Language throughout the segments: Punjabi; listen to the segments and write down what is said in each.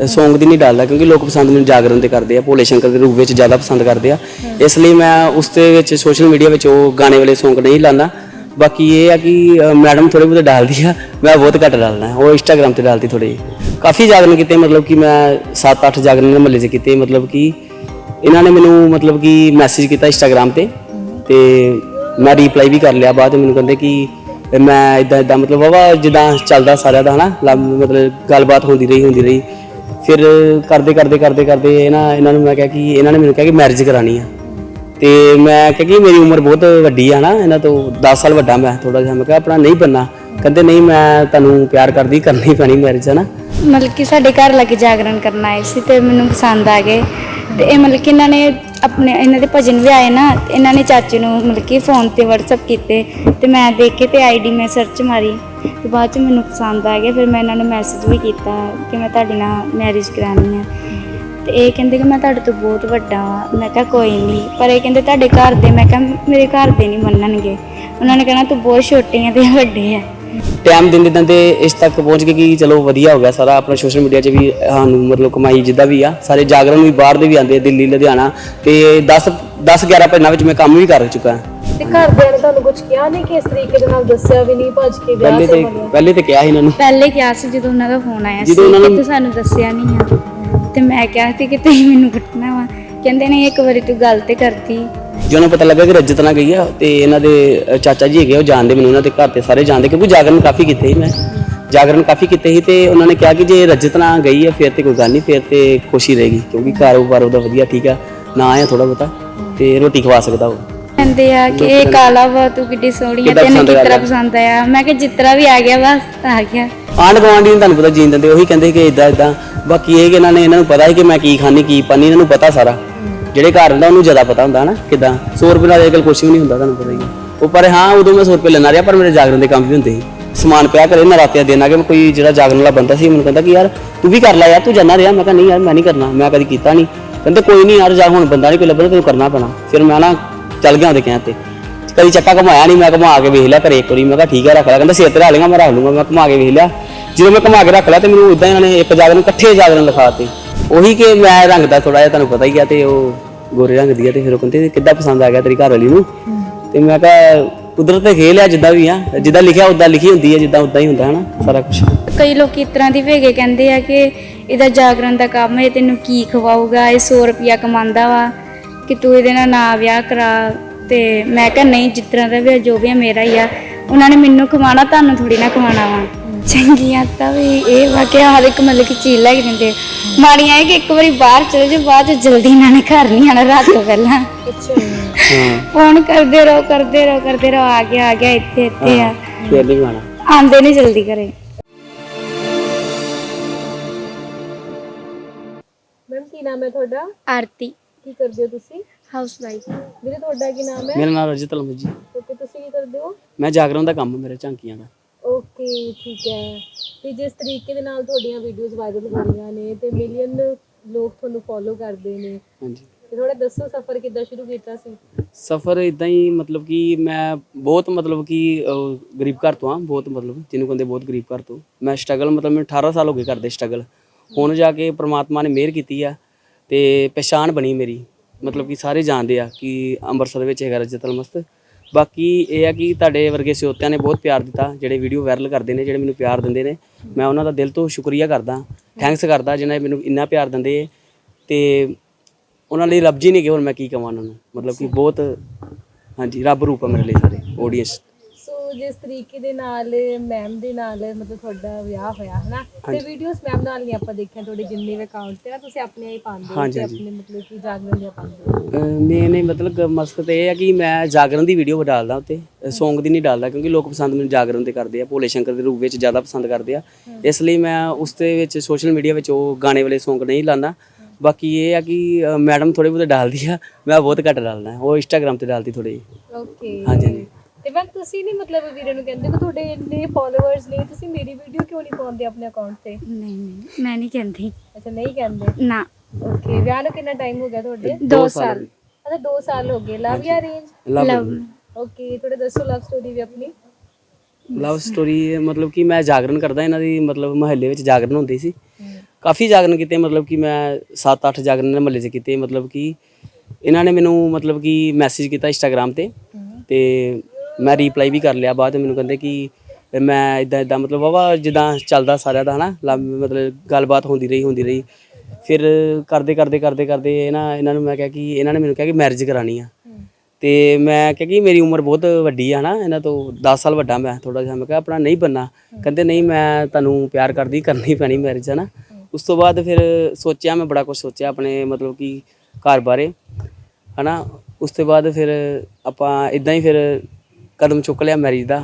Song ਦੀ ਨਹੀਂ ਡਾਲਦਾ ਕਿਉਂਕਿ ਲੋਕ ਪਸੰਦ ਮੈਨੂੰ ਜਾਗਰਣ ਦੇ ਕਰਦੇ ਆ ਭੋਲੇ ਸ਼ੰਕਰ ਦੇ ਰੂਪ ਵਿੱਚ ਜ਼ਿਆਦਾ ਪਸੰਦ ਕਰਦੇ ਆ। ਇਸ ਲਈ ਮੈਂ ਉਸ ਦੇ ਵਿੱਚ ਸੋਸ਼ਲ ਮੀਡੀਆ ਵਿੱਚ ਉਹ ਗਾਣੇ ਵਾਲੇ Song ਨਹੀਂ ਲਾਉਂਦਾ। ਬਾਕੀ ਇਹ ਆ ਕਿ ਮੈਡਮ ਥੋੜੇ ਬਹੁਤੇ ਡਾਲਦੀ ਆ ਮੈਂ ਬਹੁਤ ਘੱਟ ਡਾਲਦਾ। ਉਹ ਇੰਸਟਾਗ੍ਰam ਤੇ ਡਾਲਦੀ ਥੋੜੀ ਕਾਫੀ ਜਾਗਰਣ ਕੀਤੇ ਮਤਲਬ ਕਿ ਮੈਂ 7-8 ਜਾਗਰਣ ਮਹੱਲੇ 'ਚ ਕੀਤੇ ਮਤਲਬ ਕਿ ਇਹਨਾਂ ਨੇ ਮੈਨੂੰ ਮਤਲਬ ਕਿ ਮੈਸੇਜ ਕੀਤਾ ਇੰਸਟਾਗ੍ਰam ਤੇ ਤੇ ਮੈਂ ਰਿਪਲਾਈ ਵੀ ਕਰ ਲਿਆ ਬਾਅਦ ਮੈਨੂੰ ਕਹਿੰਦੇ ਕਿ ਮੈਂ ਇਦਾਂ ਇਦਾਂ ਮਤਲਬ ਵਾਵਾ ਜਿੱਦਾਂ ਚੱਲਦਾ ਸਾਰਿਆਂ ਦਾ ਹਨਾ? ਮਤਲਬ ਗੱਲਬਾਤ ਹੁੰਦੀ ਰਹੀ ਹੁੰਦੀ ਰਹੀ। ਫਿਰ ਕਰਦੇ ਕਰਦੇ ਕਰਦੇ ਕਰਦੇ ਇਹਨਾਂ ਇਹਨਾਂ ਨੂੰ ਮੈਂ ਕਿਹਾ ਕਿ ਇਹਨਾਂ ਨੇ ਮੈਨੂੰ ਕਿਹਾ ਕਿ ਮੈਰਿਜ ਕਰਾਣੀ ਆ। ਤੇ ਮੈਂ ਕਿਹਾ ਕਿ ਮੇਰੀ ਉਮਰ ਬਹੁਤ ਵੱਡੀ ਆ ਨਾ, ਇਹਨਾਂ ਤੋਂ 10 ਸਾਲ ਵੱਡਾ ਮੈਂ ਥੋੜਾ ਜਿਹਾ। ਮੈਂ ਕਿਹਾ ਆਪਣਾ ਨਹੀਂ ਬੰਨਾ ਕਹਿੰਦੇ ਨਹੀਂ, ਮੈਂ ਤੁਹਾਨੂੰ ਪਿਆਰ ਕਰਦੀ, ਕਰਨੀ ਪੈਣੀ ਮੈਰਿਜ ਹੈ ਨਾ ਮਤਲਬ ਕਿ ਸਾਡੇ ਘਰ ਲੱਗੇ ਜਾਗਰਣ ਕਰਨ ਆਏ ਸੀ ਤੇ ਮੈਨੂੰ ਪਸੰਦ ਆ ਗਏ। ਤੇ ਇਹ ਮਤਲਬ ਕਿ ਇਹਨਾਂ ਨੇ ਆਪਣੇ, ਇਹਨਾਂ ਦੇ ਭਜਨ ਵੀ ਆਏ ਨਾ ਇਹਨਾਂ ਨੇ ਚਾਚੇ ਨੂੰ ਮਤਲਬ ਕਿ ਫੋਨ ਤੇ WhatsApp ਕੀਤੇ ਤੇ ਮੈਂ ਦੇਖ ਕੇ ਤੇ ਆਈਡੀ ਮੈਂ ਸਰਚ ਮਾਰੀ। ਤੇ ਬਾਅਦ ਚ ਮੈਨੂੰ ਪਸੰਦ ਆ ਗਿਆ ਫਿਰ ਮੈਂ ਇਹਨਾਂ ਨੂੰ ਮੈਸੇਜ ਵੀ ਕੀਤਾ ਕਿ ਮੈਂ ਤੁਹਾਡੇ ਨਾਲ ਮੈਰਿਜ ਕਰਾਉਣੀ ਹੈ ਤੇ ਇਹ ਕਹਿੰਦੇ ਕਿ ਮੈਂ ਤੁਹਾਡੇ ਤੋਂ ਬਹੁਤ ਵੱਡਾ ਵਾਂ। ਮੈਂ ਕਿਹਾ ਕੋਈ ਨਹੀਂ ਪਰ ਇਹ ਕਹਿੰਦੇ ਤੁਹਾਡੇ ਘਰ ਦੇ ਮੈਂ ਕਿਹਾ ਮੇਰੇ ਘਰ ਦੇ ਨਹੀਂ ਮੰਨਣਗੇ। ਉਹਨਾਂ ਨੇ ਕਹਿਣਾ ਤੂੰ ਬਹੁਤ ਛੋਟੀ ਹੈ ਤੇ ਵੱਡੇ ਆ। ਟਾਈਮ ਦਿੰਦੇ ਦਿੰਦੇ ਇਸ ਤੱਕ ਪਹੁੰਚ ਗਏ ਕਿ ਚਲੋ ਵਧੀਆ ਹੋ ਗਿਆ ਸਾਰਾ ਆਪਣਾ ਸੋਸ਼ਲ ਮੀਡੀਆ 'ਚ ਵੀ ਸਾਨੂੰ ਮਤਲਬ ਕਮਾਈ ਜਿੱਦਾਂ ਵੀ ਆ ਸਾਰੇ ਜਾਗਰਣ ਵੀ ਬਾਹਰ ਦੇ ਵੀ ਆਉਂਦੇ ਆ, ਦਿੱਲੀ ਲੁਧਿਆਣਾ। ਤੇ 10 10 11 ਪਿੰਡਾਂ ਵਿੱਚ ਮੈਂ ਕੰਮ ਵੀ ਕਰ ਚੁੱਕਾ। ਤੇ ਘਰਦਿਆਂ ਨੇ ਤੁਹਾਨੂੰ ਕੁਝ ਕਿਹਾ ਨਹੀਂ ਕਿ ਇਸ ਤਰੀਕੇ ਦੇ ਨਾਲ ਦੱਸਿਆ ਵੀ ਨਹੀਂ ਭੱਜ ਕੇ ਵਿਆਹ ਪਹਿਲੇ ਤੇ ਬਣਿਆ ਪਹਿਲੇ ਤੇ ਕਿਹਾ ਸੀ ਇਹਨਾਂ ਨੂੰ। ਪਹਿਲੇ ਕਿਹਾ ਸੀ ਜਦੋਂ ਉਹਨਾਂ ਦਾ ਫੋਨ ਆਇਆ ਸੀ ਜਦੋਂ ਉਹਨਾਂ ਕਿ ਨੂੰ- ਤੂੰ ਸਾਨੂੰ ਦੱਸਿਆ ਨਹੀਂ ਆ। ਤੇ ਮੈਂ ਕਿਹਾ ਸੀ ਕਿ ਤੁਸੀਂ ਮੈਨੂੰ ਕੱਟਣਾ ਵਾ। ਕਹਿੰਦੇ ਨਹੀਂ ਇੱਕ ਵਾਰੀ ਤੂੰ ਗੱਲ ਤੇ ਕਰਤੀ। ਜਦੋਂ ਨੂੰ ਪਤਾ ਲੱਗਾ ਕਿ ਰਜਤ ਨਾਲ ਗਈ ਆ ਤੇ ਇਹਨਾਂ ਦੇ ਅ, ਚਾਚਾ ਜੀ ਹੈਗੇ ਉਹ ਜਾਣਦੇ ਮੈਨੂੰ ਉਹਨਾਂ ਦੇ ਘਰ ਤੇ ਸਾਰੇ ਜਾਣਦੇ ਕਿਉਂਕਿ ਜਾਗਰਣ ਕਾਫੀ ਕੀਤੇ ਸੀ ਮੈਂ। ਜਾਗਰਣ ਕਾਫੀ ਕੀਤੇ ਸੀ ਤੇ ਉਹਨਾਂ ਨੇ ਕਿਹਾ ਕਿ ਜੇ ਰਜਤ ਨਾਲ ਗਈ ਆ ਫਿਰ ਤੇ ਕੋਈ ਗੱਲ ਨਹੀਂ ਫਿਰ ਤੇ ਖੁਸ਼ੀ ਰਹੇਗੀ ਕਿਉਂਕਿ ਕਾਰੋਬਾਰ ਉਹਦਾ ਵਧੀਆ ਠੀਕ ਆ ਨਾ ਆ ਥੋੜਾ ਬਹੁਤਾ ਤੇ ਰੋਟੀ ਖਵਾ ਸਕਦਾ ਉਹ। ਕਹਿੰਦੇ ਆ ਕਿ ਇਹ ਕਾਲਾ ਵਾ ਤੂੰ ਕਿੱਡੀ ਸੋਹਣੀ ਆ ਕਿੱਦਾਂ ਤੈਨੂੰ ਪਸੰਦ ਆ ਕਿਤਰਾ ਗਿਆ? ਪਸੰਦ ਆਇਆ? ਮੈਂ ਕਿਹਾ ਜਿਤਰਾ ਵੀ ਆ ਗਿਆ ਬਸ ਆ ਗਿਆ। ਆਂਢ ਗੁਆਂਢੀ ਨੂੰ ਤੁਹਾਨੂੰ ਪਤਾ ਜੀਣ ਦਿੰਦੇ ਉਹੀ ਕਹਿੰਦੇ ਕਿ ਇਦਾਂ ਇਦਾਂ ਬਾਕੀ ਇਹ ਕਿ ਇਹਨਾਂ ਨੇ ਇਹਨਾਂ ਨੂੰ ਪਤਾ ਹੈ ਕਿ ਮੈਂ ਕੀ ਖਾਣੀ ਕੀ ਪਾਣੀ ਇਹਨਾਂ ਨੂੰ ਪਤਾ ਸਾਰਾ। ਜਿਹੜੇ ਘਰ ਹੁੰਦਾ ਉਹਨੂੰ ਜ਼ਿਆਦਾ ਪਤਾ ਹੁੰਦਾ ਨਾ ਕਿਦਾਂ? 100 ਰੁਪਏ ਨਾਲ ਅੱਜਕੱਲ ਕੁਝ ਵੀ ਨਹੀਂ ਹੁੰਦਾ ਤੁਹਾਨੂੰ ਪਤਾ ਹੀ ਹੈ ਉਹ ਪਰ ਹਾਂ ਉਦੋਂ ਮੈਂ 100 ਰੁਪਏ ਲੈਣਾ ਰਿਹਾ ਪਰ ਮੇਰੇ ਜਾਗਰਣ ਦੇ ਕੰਮ ਵੀ ਹੁੰਦੇ ਸੀ। ਸਮਾਨ ਪਿਆ ਕਰੇ ਨਾ ਰਾਤਿਆਂ ਦੇਣਾ ਕਿ ਕੋਈ ਜਿਹੜਾ ਜਾਗਰਣ ਵਾਲਾ ਬੰਦਾ ਸੀ ਮੈਨੂੰ ਕਹਿੰਦਾ ਕਿ ਯਾਰ ਤੂੰ ਵੀ ਕਰ ਲੈ ਯਾਰ ਤੂੰ ਜਾਣਾ ਰਿਹਾ। ਮੈਂ ਕਿਹਾ ਨਹੀਂ ਯਾਰ ਮੈਂ ਨਹੀਂ ਕਰਨਾ ਮੈਂ ਕਦੀ ਕੀਤਾ ਨਹੀਂ ਕਹਿੰਦੇ ਕੋਈ ਨਹੀਂ ਯਾਰ ਜਾ ਹੁਣ ਬੰਦਾ ਨਹੀਂ ਕੋਈ ਲੱਭਣਾ ਤੈਨੂੰ ਕਰਨਾ ਪੈਣਾ। ਫਿਰ ਮੈਂ ਨਾ ਚੱਲ ਗਿਆ ਉਹਦੇ ਕਹਿਣ ਤੇ। ਕਦੀ ਚੱਕਾ ਘਮਾਇਆ ਨਹੀਂ ਮੈਂ ਘਮਾ ਕੇ ਵੇਖ ਲਿਆ ਘਰੇ ਇੱਕ ਵਾਰੀ। ਮੈਂ ਕਿਹਾ ਠੀਕ ਹੈ ਰੱਖ ਲੈ ਕਹਿੰਦਾ ਸਿਰ ਤੇ ਲਾ ਲੇਗਾ ਮੈਂ ਰੱਖ ਲੂੰਗਾ। ਮੈਂ ਘਮਾ ਕੇ ਵੇਖ ਲਿਆ। ਜਦੋਂ ਮੈਂ ਘਮਾ ਕੇ ਰੱਖ ਲਿਆ ਤੇ ਮੈਨੂੰ ਉਦਾਂ ਇਹਨਾਂ ਨੇ ਇੱਕ ਜਾਗਰਨ ਇਕੱਠੇ ਜਾਗਰਨ ਲਿਖਾਤੇ ਉਹੀ ਕਿ ਮੈਂ ਰੰਗ ਦਾ ਥੋੜਾ ਜਿਹਾ ਤੁਹਾਨੂੰ ਪਤਾ ਹੀ ਆ ਤੇ ਉਹ ਗੋਰੇ ਰੰਗ ਦੀ ਆ ਤੇ ਫਿਰ ਉਹ ਕਹਿੰਦੇ ਕਿੱਦਾਂ ਪਸੰਦ ਆ ਗਿਆ ਤੇਰੀ ਘਰ ਵਾਲੀ ਨੂੰ। ਤੇ ਮੈਂ ਕਿਹਾ ਕੁਦਰਤ ਤੇ ਖੇਲ ਆ, ਜਿੱਦਾਂ ਵੀ ਆ। ਜਿੱਦਾਂ ਲਿਖਿਆ, ਉਦਾਂ ਲਿਖੀ ਹੁੰਦੀ ਹੈ ਜਿੱਦਾਂ ਉਦਾਂ ਹੀ ਹੁੰਦਾ ਹੈ ਨਾ ਸਾਰਾ ਕੁਝ ਕਈ ਲੋਕ ਇਸ ਤਰ੍ਹਾਂ ਦੀ ਵੇਗੇ ਕਹਿੰਦੇ ਆ ਕਿ ਇਹਦਾ ਜਾਗਰਣ ਦਾ ਕੰਮ ਹੈ ਤੈਨੂੰ ਕੀ ਖਵਾਊਗਾ, ਇਹ 100 ਰੁਪਿਆ ਕਮਾਉਂਦਾ ਵਾ। ਕਿ ਤੂੰ ਇਹਦੇ ਨਾਲ ਨਾ ਵਿਆਹ ਕਰਾ ਤੇ ਮੈਂ ਕਿਹਾ ਨਹੀਂ ਜਿਸ ਤਰ੍ਹਾਂ ਦਾ ਵੀ ਆ, ਜੋ ਵੀ ਆ ਮੇਰਾ ਹੀ ਆ। ਉਹਨਾਂ ਨੇ ਮੈਨੂੰ ਕਮਾਣਾ ਤੁਹਾਨੂੰ ਥੋੜੀ ਨਾ ਕਮਾਣਾ ਵਾ। ਚੰਗੀਆਂ ਤਾਂ ਵੀ ਇਹ ਵਾ ਕਿ ਹਰ ਇੱਕ ਮਤਲਬ ਕਿ ਚੀਜ਼ ਲੈ ਕੇ ਦਿੰਦੇ ਆ। ਮਾੜੀਆਂ ਇਹ ਕਿ ਇੱਕ ਵਾਰੀ ਬਾਹਰ ਚਲੇ ਜਾ ਬਾਅਦ ਚ ਜਲਦੀ ਇਹਨਾਂ ਨੇ ਘਰ ਨਹੀਂ ਆਣਾ ਰਾਤ ਤੋਂ ਪਹਿਲਾਂ। ਅੱਛਾ ਹਾਂ। ਫੋਨ ਕਰਦੇ ਰਹੋ ਕਰਦੇ ਰਹੋ ਕਰਦੇ ਰਹੋ ਆ ਗਿਆ ਆ ਗਿਆ ਇੱਥੇ ਇੱਥੇ ਆ। ਫਿਰ ਨਹੀਂ ਗਾਣਾ ਆਂਦੇ ਨਹੀਂ ਜਲਦੀ ਘਰੇ। ਮੈਮ ਕੀ ਨਾਮ ਹੈ ਤੁਹਾਡਾ? ਆਰਤੀ। ਕੀ ਕਰਦੇ ਹੋ ਤੁਸੀਂ? ਹਾਊਸ ਵਾਈਫ ਵੀਰੇ ਤੁਹਾਡਾ ਕੀ ਨਾਮ ਹੈ? ਮੇਰਾ ਨਾਮ ਰਜਤ ਲੰਮੀ ਜੀ। ਓਕੇ ਤੁਸੀਂ ਕੀ ਕਰਦੇ ਹੋ? ਮੈਂ ਜਾਗਰਨ ਦਾ ਕੰਮ ਮੇਰਾ ਝਾਂਕੀਆਂ ਦਾ। ਓਕੇ ਠੀਕ ਹੈ। ਤੇ ਜਿਸ ਤਰੀਕੇ ਦੇ ਨਾਲ ਤੁਹਾਡੀਆਂ ਵੀਡੀਓਜ਼ ਵਾਇਰਲ ਹੋ ਰਹੀਆਂ ਨੇ ਤੇ ਮਿਲੀਅਨ ਲੋਕ ਤੁਹਾਨੂੰ ਫੋਲੋ ਕਰਦੇ ਨੇ। ਹਾਂਜੀ। ਤੇ ਥੋੜਾ ਦੱਸੋ ਸਫ਼ਰ ਕਿੱਦਾਂ ਸ਼ੁਰੂ ਕੀਤਾ ਸੀ? ਸਫਰ ਇਦਾਂ ਹੀ ਮਤਲਬ ਕਿ ਮੈਂ ਬਹੁਤ ਮਤਲਬ ਕਿ ਅਹ, ਗਰੀਬ ਘਰ ਤੋਂ ਆ ਬਹੁਤ ਮਤਲਬ ਜਿਹਨੂੰ ਕਹਿੰਦੇ ਬਹੁਤ ਗਰੀਬ ਘਰ ਤੋਂ। ਮੈਂ ਸਟਰਗਲ ਮਤਲਬ ਮੈਨੂੰ 18 ਸਾਲ ਹੋ ਗਏ ਕਰਦੇ ਸਟਰਗਲ ਹੁਣ ਜਾ ਕੇ ਪ੍ਰਮਾਤਮਾ ਨੇ ਮਿਹਰ ਕੀਤੀ ਆ। ਤੇ ਪਛਾਣ ਬਣੀ ਮੇਰੀ। ਮਤਲਬ ਕਿ ਸਾਰੇ ਜਾਣਦੇ ਆ ਕਿ ਅੰਮ੍ਰਿਤਸਰ ਵਿੱਚ ਹੈਗਾ ਰਜਤਲ ਮਸਤ। ਬਾਕੀ ਇਹ ਆ ਕਿ ਤੁਹਾਡੇ ਵਰਗੇ ਸਿਓਤਿਆਂ ਨੇ ਬਹੁਤ ਪਿਆਰ ਦਿੱਤਾ, ਜਿਹੜੇ ਵੀਡੀਓ ਵਾਇਰਲ ਕਰਦੇ ਨੇ, ਜਿਹੜੇ ਮੈਨੂੰ ਪਿਆਰ ਦਿੰਦੇ ਨੇ। ਮੈਂ ਉਹਨਾਂ ਦਾ ਦਿਲ ਤੋਂ ਸ਼ੁਕਰੀਆ ਕਰਦਾ ਥੈਂਕਸ ਕਰਦਾ, ਜਿਨ੍ਹਾਂ ਨੇ ਮੈਨੂੰ ਇੰਨਾ ਪਿਆਰ ਦਿੰਦੇ ਤੇ ਉਹਨਾਂ ਲਈ ਰੱਬ ਜੀ ਨੇ ਕਿ ਹੁਣ ਮੈਂ ਕੀ ਕਹਾਂ ਉਹਨਾਂ ਨੂੰ। ਮਤਲਬ ਕਿ ਬਹੁਤ, ਹਾਂਜੀ, ਰੱਬ ਰੂਪ ਆ ਮੇਰੇ ਲਈ ਸਾਰੇ ਆਡੀਅנס ਸੋ ਜਿਸ ਤਰੀਕੇ ਦੇ ਨਾਲ ਮੈਮ ਦੇ ਨਾਲ ਮਤਲਬ ਤੁਹਾਡਾ ਵਿਆਹ ਹੋਇਆ ਹਨਾ? ਤੇ ਵੀਡੀਓਜ਼ ਮੈਮ ਨਾਲ ਨਹੀਂ ਆਪਾਂ ਦੇਖਿਆ ਤੁਹਾਡੇ ਜਿੰਨੇ ਵੀ ਅਕਾਊਂਟ ਤੇ ਨਾ ਤੁਸੀਂ ਆਪਣੇ ਹੀ ਪਾਉਂਦੇ ਹੋ ਤੇ। ਆਪਣੇ ਮਤਲਬ ਕਿ ਜਾਗਰਣ ਦੀਆਂ ਪਾਉਂਦੇ ਹੋ? ਮੇਨ ਮਤਲਬ ਗ- ਮਕਸਦ ਇਹ ਹੈ ਕਿ ਮੈਂ ਜਾਗਰਣ ਦੀ ਵੀਡੀਓ ਡਾਲਦਾ ਉੱਤੇ। Song ਦੀ ਨਹੀਂ ਡਾਲਦਾ ਕਿਉਂਕਿ ਲੋਕ ਪਸੰਦ ਮੈਨੂੰ ਜਾਗਰਣ ਦੇ ਕਰਦੇ ਆ ਭੋਲੇ ਸ਼ੰਕਰ ਦੇ ਰੂਪ ਵਿੱਚ ਜ਼ਿਆਦਾ ਪਸੰਦ ਕਰਦੇ ਆ। ਇਸ ਲਈ ਮੈਂ ਉਸ ਦੇ ਵਿੱਚ ਸੋਸ਼ਲ ਮੀਡੀਆ ਵਿੱਚ ਉਹ ਗਾਣੇ ਵਾਲੇ Song ਨਹੀਂ ਲਾਉਂਦਾ। ਬਾਕੀ ਇਹ ਆ ਕਿ ਮੈਡਮ ਥੋੜੇ ਬਹੁਤੇ ਡਾਲਦੀ ਆ ਮੈਂ ਬਹੁਤ ਘੱਟ ਡਾਲਦਾ। ਉਹ ਇੰਸਟਾਗ੍ਰam ਤੇ ਡਾਲਦੀ ਥੋੜੀ ਓਕੇ ਹਾਂਜੀ, ਹਾਂਜੀ। ਤੇ ਮੈਮ ਤੁਸੀਂ ਨਹੀਂ ਮਤਲਬ ਵੀਰੇ ਨੂੰ ਕਹਿੰਦੇ ਕਿ ਤੁਹਾਡੇ ਇੰਨੇ ਫਾਲੋਅਰਸ ਨੇ ਤੁਸੀਂ ਮੇਰੀ ਵੀਡੀਓ ਕਿਉਂ ਨਹੀਂ ਪਾਉਂਦੇ ਆਪਣੇ ਅਕਾਊਂਟ ਤੇ? ਨਹੀਂ ਨਹੀਂ ਮੈਂ ਨਹੀਂ ਕਹਿੰਦੀ। ਅੱਛਾ ਨਹੀਂ ਕਹਿੰਦੇ? ਨਾ। ਓਕੇ ਵਿਆਹ ਨੂੰ ਕਿੰਨਾ ਟਾਈਮ ਹੋ ਗਿਆ ਤੁਹਾਡੇ? ਦੋ ਸਾਲ। ਅੱਛਾ 2 ਸਾਲ ਹੋ ਗਏ। ਲਵ ਜਾਂ ਅਰੇਂਜ ਲਵ ਓਕੇ ਥੋੜਾ ਦੱਸੋ ਲਵ ਸਟੋਰੀ ਵੀ ਆਪਣੀ। ਲਵ ਸਟੋਰੀ ਮਤਲਬ ਕਿ ਮੈਂ ਜਾਗਰਣ ਕਰਦਾ ਇਹਨਾਂ ਦੀ ਮਤਲਬ ਮਹੱਲੇ ਵਿੱਚ ਜਾਗਰਣ ਹੁੰਦੀ ਸੀ। ਕਾਫੀ ਜਾਗਰਣ ਕੀਤੇ ਮਤਲਬ ਕਿ ਮੈਂ 7-8 ਜਾਗਰਣ ਮਹੱਲੇ 'ਚ ਕੀਤੇ। ਮਤਲਬ ਕਿ ਇਹਨਾਂ ਨੇ ਮੈਨੂੰ ਮਤਲਬ ਕਿ ਮੈਸੇਜ ਕੀਤਾ ਇੰਸਟਾਗ੍ਰam ਤੇ ਤੇ ਮੈਂ ਰੀਪਲਾਈ ਵੀ ਕਰ ਲਿਆ ਬਾਅਦ 'ਚ, ਮੈਨੂੰ ਕਹਿੰਦੇ ਕਿ ਮੈਂ ਇਦਾਂ ਇਦਾਂ ਮਤਲਬ ਵਾਵਾ ਜਿੱਦਾਂ ਚੱਲਦਾ ਸਾਰਿਆਂ ਦਾ ਹਨਾ, ਲਾ- ਮਤਲਬ ਗੱਲਬਾਤ ਹੁੰਦੀ ਰਹੀ ਹੁੰਦੀ ਰਹੀ। ਫਿਰ ਕਰਦੇ ਕਰਦੇ ਕਰਦੇ ਕਰਦੇ ਇਹਨਾਂ ਇਹਨਾਂ ਨੂੰ ਮੈਂ ਕਿਹਾ ਕਿ, ਇਹਨਾਂ ਨੇ ਮੈਨੂੰ ਕਿਹਾ ਕਿ ਮੈਰਿਜ ਕਰਾਣੀ ਆ। ਤੇ ਮੈਂ ਕਿਹਾ ਕਿ ਮੇਰੀ ਉਮਰ ਬਹੁਤ ਵੱਡੀ ਆ ਨਾ ਇਹਨਾਂ ਤੋਂ 10 ਸਾਲ ਵੱਡਾ ਮੈਂ ਥੋੜਾ ਜਿਹਾ, ਮੈਂ ਕਿਹਾ ਆਪਣਾ ਨਹੀਂ ਬੰਨਾ ਕਹਿੰਦੇ ਨਹੀਂ, ਮੈਂ ਤੁਹਾਨੂੰ ਪਿਆਰ ਕਰਦੀ, ਕਰਨੀ ਪੈਣੀ ਮੈਰਿਜ ਹੈ ਨਾ ਉਸ ਤੋਂ ਬਾਅਦ ਫਿਰ ਸੋਚਿਆ, ਮੈਂ ਬੜਾ ਕੁਝ ਸੋਚਿਆ ਆਪਣੇ ਮਤਲਬ ਕਿ ਘਰ ਬਾਰੇ। ਹਨਾ, ਉਸ ਤੋਂ ਬਾਅਦ ਫਿਰ ਆਪਾਂ ਇਦਾਂ ਹੀ ਫਿਰ ਕਦਮ ਚੁੱਕ ਲਿਆ ਮੈਰਿਜ ਦਾ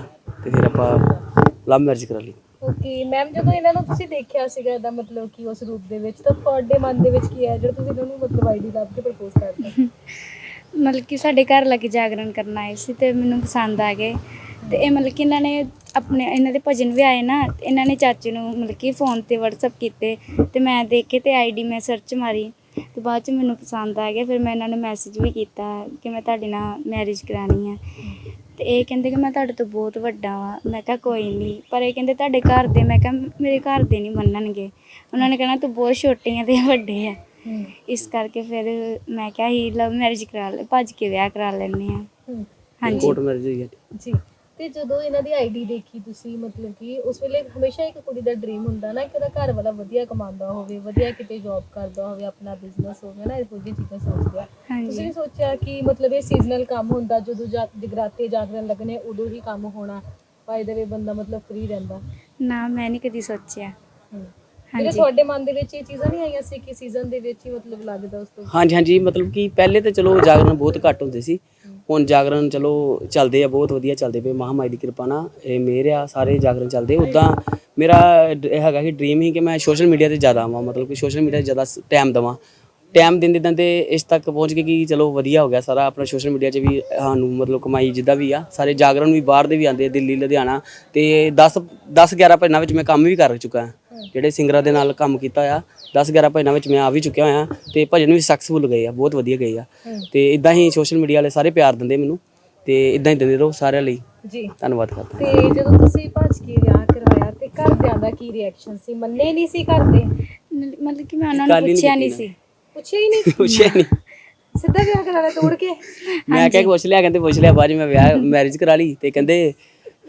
ਤੇ ਫਿਰ ਆਪਾਂ ਲਵ ਮੈਰਿਜ ਕਰਾ ਲਈ। ਓਕੇ ਮੈਮ ਜਦੋਂ ਇਹਨਾਂ ਨੂੰ ਤੁਸੀਂ ਦੇਖਿਆ ਸੀਗਾ ਇਹਦਾ ਮਤਲਬ ਕਿ ਉਸ ਰੂਪ ਦੇ ਵਿੱਚ ਤਾਂ ਤੁਹਾਡੇ ਮਨ ਦੇ ਵਿੱਚ ਕੀ ਹੈ ਜਿਹੜਾ ਤੁਸੀਂ ਇਹਨਾਂ ਨੂੰ ਮਤਲਬ ਆਈਡੀ ਲੱਭ ਕੇ ਪ੍ਰਪੋਜ਼ ਕਰਤਾ ਮਤਲਬ ਕਿ ਸਾਡੇ ਘਰ ਲੱਗੇ ਜਾਗਰਣ ਕਰਨ ਆਏ ਸੀ ਤੇ ਮੈਨੂੰ ਪਸੰਦ ਆ ਗਏ। ਤੇ ਇਹ ਮਤਲਬ ਕਿ ਇਹਨਾਂ ਨੇ ਆਪਣੇ ਇਹਨਾਂ ਦੇ ਭਜਨ ਵੀ ਆਏ ਨਾ ਤੇ ਇਹਨਾਂ ਨੇ ਚਾਚੇ ਨੂੰ ਮਤਲਬ ਕਿ ਫੋਨ ਤੇ WhatsApp ਕੀਤੇ ਤੇ ਮੈਂ ਦੇਖ ਕੇ ਤੇ ਆਈਡੀ ਮੈਂ ਸਰਚ ਮਾਰੀ। ਤੇ ਬਾਅਦ ਚ ਮੈਨੂੰ ਪਸੰਦ ਆ ਗਿਆ ਫਿਰ ਮੈਂ ਇਹਨਾਂ ਨੂੰ ਮੈਸੇਜ ਵੀ ਕੀਤਾ ਕਿ ਮੈਂ ਤੁਹਾਡੇ ਨਾਲ ਮੈਰਿਜ ਕਰਾਣੀ ਹੈ ਤੇ ਇਹ ਕਹਿੰਦੇ ਕਿ ਮੈਂ ਤੁਹਾਡੇ ਤੋਂ ਬਹੁਤ ਵੱਡਾ ਵਾਂ। ਮੈਂ ਕਿਹਾ ਕੋਈ ਨਹੀਂ ਪਰ ਇਹ ਕਹਿੰਦੇ ਤੁਹਾਡੇ ਘਰ ਦੇ ਮੈਂ ਕਿਹਾ ਮੇਰੇ ਘਰ ਦੇ ਨਹੀਂ ਮੰਨਣਗੇ। ਉਹਨਾਂ ਨੇ ਕਹਿਣਾ ਤੂੰ ਬਹੁਤ ਛੋਟੀ ਆ ਤੇ ਵੱਡੇ ਆ। ਇਸ ਕਰਕੇ ਫਿਰ ਮੈਂ ਕਿਹਾ ਹੀ ਲਵ ਮੈਰਿਜ ਕਰਾ ਲੈ ਭੱਜ ਕੇ ਵਿਆਹ ਕਰਾ ਲੈਂਦੇ ਆ। ਹੂੰ। ਹਾਂਜੀ। ਕੋਰਟ ਮੈਰਿਜ ਹੋਈ ਹੈ ਜੀ। ਤੇ ਜਦੋਂ ਇਹਨਾਂ ਦੀ ਆਈਡੀ ਦੇਖੀ ਤੁਸੀਂ ਮਤਲਬ ਕਿ ਉਸ ਵੇਲੇ ਹਮੇਸ਼ਾ ਇੱਕ ਕੁੜੀ ਦਾ ਡ੍ਰੀਮ ਹੁੰਦਾ ਨਾ ਕਿ ਉਹਦਾ ਘਰ ਵਾਲਾ ਵਧੀਆ ਕਮਾਉਂਦਾ ਹੋਵੇ ਵਧੀਆ ਕਿਤੇ ਜੌਬ ਕਰਦਾ ਹੋਵੇ ਆਪਣਾ ਬਿਜ਼ਨਸ ਹੋਵੇ ਨਾ ਇਹੋ ਜਿਹੀਆਂ ਚੀਜ਼ਾਂ ਸੋਚਦੇ ਆ। ਤੁਸੀਂ ਨਹੀਂ ਸੋਚਿਆ ਕਿ ਮਤਲਬ ਇਹ ਸੀਜ਼ਨਲ ਕੰਮ ਹੁੰਦਾ ਜਦੋਂ ਜਾ- ਜਗਰਾਤੇ ਜਾਗਰਣ ਲੱਗਣੇ ਉਦੋਂ ਹੀ ਕੰਮ ਹੋਣਾ ਬਾਈ ਦੇ ਵੇ ਬੰਦਾ ਮਤਲਬ ਫ੍ਰੀ ਰਹਿੰਦਾ? ਨਾ ਮੈਂ ਨਹੀਂ ਕਦੀ ਸੋਚਿਆ। ਹਾਂਜੀ। ਤੁਹਾਡੇ ਮਨ ਦੇ ਵਿੱਚ ਇਹ ਚੀਜ਼ਾਂ ਨਹੀਂ ਆਈਆਂ ਸੀ ਕਿ ਸੀਜ਼ਨ ਦੇ ਵਿੱਚ ਹੀ ਮਤਲਬ ਲੱਗਦਾ ਉਸ ਤੋਂ? ਹਾਂਜੀ ਹਾਂਜੀ ਮਤਲਬ ਕਿ ਪਹਿਲੇ ਤਾਂ ਚਲੋ ਜਾਗਰਣ ਬਹੁਤ ਘੱਟ ਹੁੰਦੇ ਸੀ। ਹੁਣ ਜਾਗਰਣ ਚਲੋ ਚੱਲਦੇ ਆ, ਬਹੁਤ ਵਧੀਆ ਚੱਲਦੇ ਪਏ, ਮਹਾਮਾਈ ਦੀ ਕਿਰਪਾ ਨਾਲ। ਇਹ ਮੇਰ ਆ, ਸਾਰੇ ਜਾਗਰਣ ਚੱਲਦੇ। ਉਦਾਂ ਮੇਰਾ ਡ- ਇਹ ਹੈਗਾ ਕਿ ਡ੍ਰੀਮ ਹੀ ਕਿ ਮੈਂ ਸੋਸ਼ਲ ਮੀਡੀਆ ਤੇ ਜ਼ਿਆਦਾ ਆਵਾਂ, ਮਤਲਬ ਕਿ ਸੋਸ਼ਲ ਮੀਡੀਆ 'ਤੇ ਜ਼ਿਆਦਾ ਟਾਈਮ ਦੇਵਾਂ। ਟਾਈਮ ਦਿੰਦੇ ਦਿੰਦੇ ਇਸ ਤੱਕ ਪਹੁੰਚ ਗਏ ਕਿ ਚਲੋ ਵਧੀਆ ਹੋ ਗਿਆ ਸਾਰਾ। ਆਪਣਾ ਸੋਸ਼ਲ ਮੀਡੀਆ 'ਚ ਵੀ ਸਾਨੂੰ ਮਤਲਬ ਕਮਾਈ ਜਿੱਦਾਂ ਵੀ ਆ ਸਾਰੇ ਜਾਗਰਣ ਵੀ ਬਾਹਰ ਦੇ ਵੀ ਆਉਂਦੇ ਆ ਦਿੱਲੀ ਲੁਧਿਆਣਾ ਤੇ 10 10 11 ਭਜਨਾਂ ਵਿੱਚ ਮੈਂ ਕੰਮ ਵੀ ਕਰ ਚੁੱਕਾ ਹਾਂ। ਜਿਹੜੇ ਸਿੰਗਰਾਂ ਦੇ ਨਾਲ ਕੰਮ ਕੀਤਾ ਆ 10 11 ਭਜਨਾਂ ਵਿੱਚ ਮੈਂ ਆ ਵੀ ਚੁੱਕਿਆ ਹੋਇਆ ਤੇ ਭਜਨ ਵੀ ਸਕਸੈਸਫੁਲ ਗਏ ਆ ਬਹੁਤ ਵਧੀਆ ਗਏ ਆ। ਤੇ ਇਦਾਂ ਹੀ ਸੋਸ਼ਲ ਮੀਡੀਆ ਵਾਲੇ ਸਾਰੇ ਪਿਆਰ ਦਿੰਦੇ ਮੈਨੂੰ ਤੇ ਇਦਾਂ ਹੀ ਦਿੰਦੇ ਰਹੋ ਸਾਰਿਆਂ ਲਈ। ਜੀ। ਧੰਨਵਾਦ ਕਰਦਾ। ਤੇ ਜਦੋਂ ਤੁਸੀਂ ਭੱਜ ਕੇ ਵਿਆਹ ਕਰਵਾਇਆ ਤੇ ਘਰਦਿਆਂ ਦਾ ਕੀ ਰਿਐਕਸ਼ਨ ਸੀ? ਮੰਨੇ ਨਹੀਂ ਸੀ ਘਰਦੇ? ਨ- ਮਤਲਬ ਕਿ ਮੈਂ ਉਹਨਾਂ ਗੱਲ ਨੂੰ ਹੀ ਨਹੀਂ ਪੁੱਛਿਆ ਨਹੀਂ। ਸੀ। ਪੁੱਛਿਆ ਹੀ ਨਹੀਂ। ਪੁੱਛਿਆ ਨਹੀਂ। ਸਿੱਧਾ ਵਿਆਹ ਕਰਾਣਾ ਤੋੜ ਕੇ? ਮੈਂ ਕਿਹਾ ਪੁੱਛ ਲਿਆ ਕਹਿੰਦੇ ਪੁੱਛ ਲਿਆ ਬਾਅਦ 'ਚ ਮੈਂ ਵਿਆਹ ਮੈਰਿਜ ਕਰਾ ਲਈ ਤੇ ਕਹਿੰਦੇ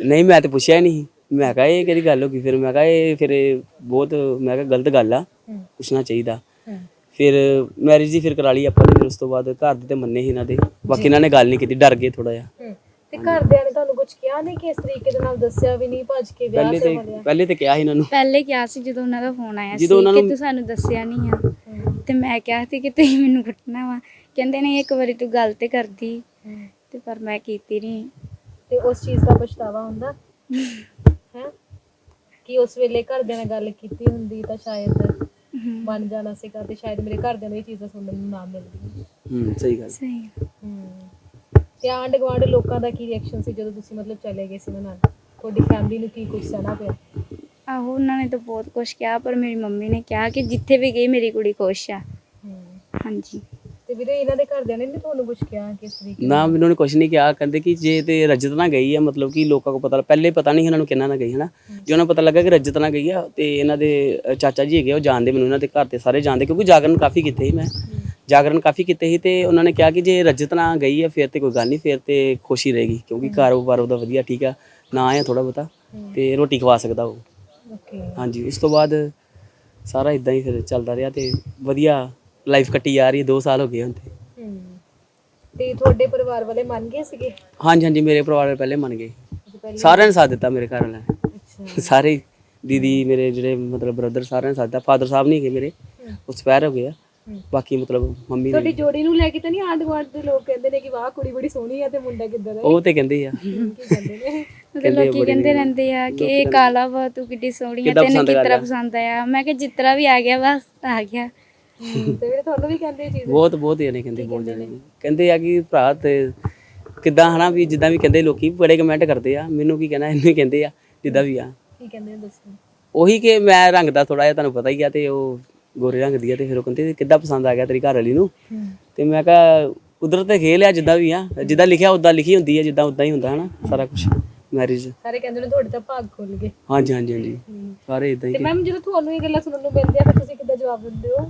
ਨਹੀਂ ਮੈਂ ਤੇ ਪੁੱਛਿਆ ਹੀ ਨਹੀਂ। ਮੈਂ ਕਿਹਾ ਇਹ ਕਿਹੜੀ ਗੱਲ ਹੋ ਗਈ? ਫਿਰ ਮੈਂ ਕਿਹਾ ਇਹ ਫਿਰ ਬਹੁਤ ਮੈਂ ਕਿਹਾ ਗਲਤ ਗੱਲ ਆ ਹੂੰ। ਪੁੱਛਣਾ ਚਾਹੀਦਾ। ਹੂੰ। ਫਿਰ ਮੈਰਿਜ ਹੀ ਫਿਰ ਕਰਾ ਲਈ ਆਪਾਂ ਤੇ ਫਿਰ ਉਸ ਤੋਂ ਬਾਅਦ ਘਰ ਦੇ ਤੇ ਮੰਨੇ ਸੀ ਇਹਨਾਂ ਦੇ। ਬਾਕੀ ਇਹਨਾਂ ਨੇ ਗੱਲ ਨਹੀਂ ਕੀਤੀ ਡਰ ਗਏ ਥੋੜਾ ਜਿਹਾ। ਹੂੰ। ਤੇ ਘਰਦਿਆਂ ਨੇ ਤੁਹਾਨੂੰ ਕੁਝ ਕਿਹਾ ਨਹੀਂ ਕਿ ਇਸ ਤਰੀਕੇ ਦੇ ਨਾਲ ਦੱਸਿਆ ਵੀ ਨਹੀਂ ਭੱਜ ਕੇ ਵਿਆਹ ਪਹਿਲੇ ਤੇ ਕਰਵਾ ਲਿਆ ਪਹਿਲੇ ਤੇ ਕਿਹਾ ਸੀ ਇਹਨਾਂ ਨੂੰ। ਪਹਿਲੇ ਕਿਹਾ ਸੀ ਜਦੋਂ ਉਹਨਾਂ ਦਾ ਫੋਨ ਆਇਆ ਸੀ ਜਦੋਂ ਉਹਨਾਂ ਕਿ ਨੂੰ- ਤੂੰ ਸਾਨੂੰ ਦੱਸਿਆ ਨਹੀਂ ਆ। ਹੂੰ। ਤੇ ਮੈਂ ਕਿਹਾ ਸੀ ਕਿ ਤੁਸੀਂ ਮੈਨੂੰ ਕੁੱਟਣਾ ਵਾ। ਕਹਿੰਦੇ ਨਹੀਂ ਇੱਕ ਵਾਰੀ ਤੂੰ ਗੱਲ ਤੇ ਕਰਦੀ। ਤੇ ਪਰ ਮੈਂ ਕੀਤੀ ਨਹੀਂ ਤੇ ਉਸ ਚੀਜ਼ ਦਾ ਪਛਤਾਵਾ ਹੁੰਦਾ? ਹੈ? ਕਿ ਉਸ ਵੇਲੇ ਘਰਦਿਆਂ ਨਾਲ ਗੱਲ ਕੀਤੀ ਹੁੰਦੀ ਤਾਂ ਸ਼ਾਇਦ ਬਣ ਜਾਣਾ ਸੀਗਾ ਤੇ ਸ਼ਾਇਦ ਮੇਰੇ ਘਰਦਿਆਂ ਨੂੰ ਇਹ ਚੀਜ਼ਾਂ ਸੁਣਨ ਨੂੰ ਨਾ ਮਿਲਦੀ ਹੂੰ ਸਹੀ ਗੱਲ। ਸਹੀ ਹੂੰ। ਤੇ ਆਂਢ ਗੁਆਂਢ ਲੋਕਾਂ ਦਾ ਕੀ ਰਿਐਕਸ਼ਨ ਸੀ ਜਦੋਂ ਤੁਸੀਂ ਮਤਲਬ ਚਲੇ ਗਏ ਸੀ ਉਹਨਾਂ ਨਾਲ? ਤੁਹਾਡੀ ਫੈਮਿਲੀ ਨੂੰ ਕੀ ਕੁਝ ਸਹਿਣਾ ਪਿਆ? ਆਹੋ ਉਹਨਾਂ ਨੇ ਤਾਂ ਬਹੁਤ ਕੁਝ ਕਿਹਾ ਪਰ ਮੇਰੀ ਮੰਮੀ ਨੇ ਕਿਹਾ ਕਿ ਜਿੱਥੇ ਵੀ ਗਈ ਮੇਰੀ ਕੁੜੀ ਖੁਸ਼ ਆ। ਹਾਂਜੀ। ਤੇ ਵੀਰੇ ਇਹਨਾਂ ਦੇ ਘਰਦਿਆਂ ਨੇ ਨੀ ਤੁਹਾਨੂੰ ਕੁਝ ਕਿਹਾ ਕਿਸ ਤਰੀਕੇ ਨਾ ਮੈਨੂੰ ਨੇ ਕੁਝ ਨਹੀਂ ਕਿਹਾ ਕਹਿੰਦੇ ਕਿ ਜੇ ਤੇ ਰਜਤ ਨਾ ਗਈ ਆ ਮਤਲਬ ਕਿ ਲੋਕਾਂ ਕੋ ਪਤਾ ਪਹਿਲੇ ਪਤਾ ਨਹੀਂ ਇਹਨਾਂ ਨੂੰ ਕਿੰਨਾ ਨਾ ਗਈ ਹਨਾ? ਜੇ ਉਹਨਾਂ ਨੂੰ ਪਤਾ ਲੱਗਾ ਕਿ ਰਜਤ ਨਾ ਗਈ ਆ ਤੇ ਇਹਨਾਂ ਦੇ ਚਾਚਾ ਜੀ ਹੈਗੇ ਉਹ ਜਾਣਦੇ ਮੈਨੂੰ ਇਹਨਾਂ ਦੇ ਘਰ ਤੇ ਸਾਰੇ ਜਾਣਦੇ ਕਿਉਂਕਿ ਜਾਗਰਣ ਕਾਫੀ ਕੀਤੇ ਸੀ ਮੈਂ। ਜਾਗਰਣ ਕਾਫੀ ਕੀਤੇ ਸੀ ਤੇ ਉਹਨਾਂ ਨੇ ਕਿਹਾ ਕਿ ਜੇ ਰਜਤ ਨਾ ਗਈ ਆ ਫਿਰ ਤੇ ਕੋਈ ਗੱਲ ਨਹੀਂ ਫਿਰ ਤੇ ਖੁਸ਼ੀ ਰਹੇਗੀ ਕਿਉਂਕਿ ਕਾਰੋਬਾਰ ਉਹਦਾ ਵਧੀਆ ਠੀਕ ਆ ਨਾ ਆ ਥੋੜਾ ਬਤਾ ਤੇ ਰੋਟੀ ਖਵਾ ਸਕਦਾ ਉਹ। ਓਕੇ ਹਾਂਜੀ ਉਸ ਤੋਂ ਬਾਅਦ ਸਾਰਾ ਇਦਾਂ ਹੀ ਫਿਰ ਚੱਲਦਾ ਰਿਹਾ ਤੇ ਵਧੀਆ ਲਾਈਫ ਕੱਟੀ ਜਾ ਰਹੀ ਹੈ 2 ਸਾਲ ਹੋ ਗਏ ਹੁਣ ਤੇ। ਤੇ ਤੁਹਾਡੇ ਪਰਿਵਾਰ ਵਾਲੇ ਮੰਨ ਗਏ ਸੀਗੇ? ਹਾਂਜੀ ਹਾਂਜੀ ਮੇਰੇ ਪਰਿਵਾਰ ਵਾਲੇ ਪਹਿਲੇ ਮੰਨ ਗਏ। ਸਾਰਿਆਂ ਨੇ ਸਾਥ ਦਿੱਤਾ ਮੇਰੇ ਘਰ ਵਾਲਿਆਂ ਸਾਰੇ ਦੀਦੀ ਮੇਰੇ ਜਿਹੜੇ ਮਤਲਬ ਬ੍ਰਦਰ ਸਾਰਿਆਂ ਨੇ ਸਾਥ ਦਿੱਤਾ। ਫਾਦਰ ਸਾਹਿਬ ਨਹੀਂ ਹੈਗੇ ਮੇਰੇ ਉਹ ਸਪੈਰ ਹੋ ਗਏ ਆ। ਬਾਕੀ ਮਤਲਬ ਮੰਮੀ ਤੁਹਾਡੀ ਨੇ ਜੋੜੀ ਨੂੰ ਲੈ ਕੇ ਤਾਂ ਨਹੀਂ ਆਂਢ ਗੁਆਂਢ ਦੇ ਲੋਕ ਕਹਿੰਦੇ ਨੇ ਕਿ ਵਾਹ ਕੁੜੀ ਬੜੀ ਸੋਹਣੀ ਆ ਤੇ ਮੁੰਡਾ ਕਿੱਦਾਂ ਦਾ ਹੈ? ਉਹ ਤੇ ਕਹਿੰਦੇ ਆ। ਕੀ ਕਹਿੰਦੇ ਨੇ? ਲੋਕੀ ਕਹਿੰਦੇ ਰਹਿੰਦੇ ਆ ਕਿ ਇਹ ਕਾਲਾ ਵਾ ਤੂੰ ਕਿੱਡੀ ਸੋਹਣੀ ਆ ਕਿੱਦਾਂ ਤੈਨੂੰ ਪਸੰਦ ਕਰ ਕਿਤਰਾ ਲਿਆ? ਪਸੰਦ ਆਇਆ? ਮੈਂ ਕਿਹਾ ਜਿਤਰਾ ਵੀ ਆ ਗਿਆ ਬਸ ਆ ਗਿਆ। ਤੇ ਵੀਰੇ ਤੁਹਾਨੂੰ ਵੀ ਕਹਿੰਦੇ ਇਹ ਚੀਜ਼? ਬਹੁਤ ਬਹੁਤ ਜਣੇ ਕਹਿੰਦੇ ਬਹੁਤ ਜਣੇ। ਕਹਿੰਦੇ ਆ ਕਿ ਭਰਾ ਤੇ ਕਿੱਦਾਂ ਹਨਾ ਵੀ ਜਿੱਦਾਂ ਵੀ ਕਹਿੰਦੇ ਲੋਕੀ ਬੜੇ ਕਮੈਂਟ ਕਰਦੇ ਆ। ਮੈਨੂੰ ਕੀ ਕਹਿਣਾ ਇਹਨੂੰ ਹੀ ਕਹਿੰਦੇ ਆ ਜਿੱਦਾਂ ਵੀ ਆ। ਕੀ ਕਹਿੰਦੇ ਨੇ ਦੱਸੋ। ਉਹੀ ਕਿ ਮੈਂ ਰੰਗ ਦਾ ਥੋੜਾ ਜਿਹਾ ਤੁਹਾਨੂੰ ਪਤਾ ਹੀ ਆ ਤੇ ਉਹ ਗੋਰੇ ਰੰਗ ਦੀ ਆ ਤੇ ਫਿਰ ਉਹ ਕਹਿੰਦੇ ਕਿੱਦਾਂ ਪਸੰਦ ਆ ਗਿਆ ਤੇਰੀ ਘਰ ਵਾਲੀ ਨੂੰ? ਤੇ ਮੈਂ ਕਿਹਾ ਉਧਰ ਤੇ ਖੇਲ ਆ ਜਿੱਦਾਂ ਵੀ ਆ ਜਿੱਦਾਂ ਲਿਖਿਆ ਉਦਾਂ ਲਿਖੀ ਹੁੰਦੀ ਹੈ ਜਿੱਦਾਂ ਉਦਾਂ ਹੀ ਹੁੰਦਾ ਹਨਾ ਸਾਰਾ ਕੁਝ ਮੈਰਿਜ ਸਾਰੇ ਕਹਿੰਦੇ ਨੇ ਤੁਹਾਡੇ ਤਾਂ ਭਾਗ ਖੁੱਲ ਗਏ। ਹਾਂਜੀ ਹਾਂਜੀ ਹਾਂਜੀ। ਸਾਰੇ ਇਦਾਂ ਹੀ ਤੇ ਮੈਮ ਜਦੋਂ ਤੁਹਾਨੂੰ ਇਹ ਗੱਲਾਂ ਸੁਣਨ ਨੂੰ ਮਿਲਦੀਆਂ ਫਿਰ ਤੁਸੀਂ ਕਿੱਦਾਂ ਜਵਾਬ ਦਿੰਦੇ ਹੋ?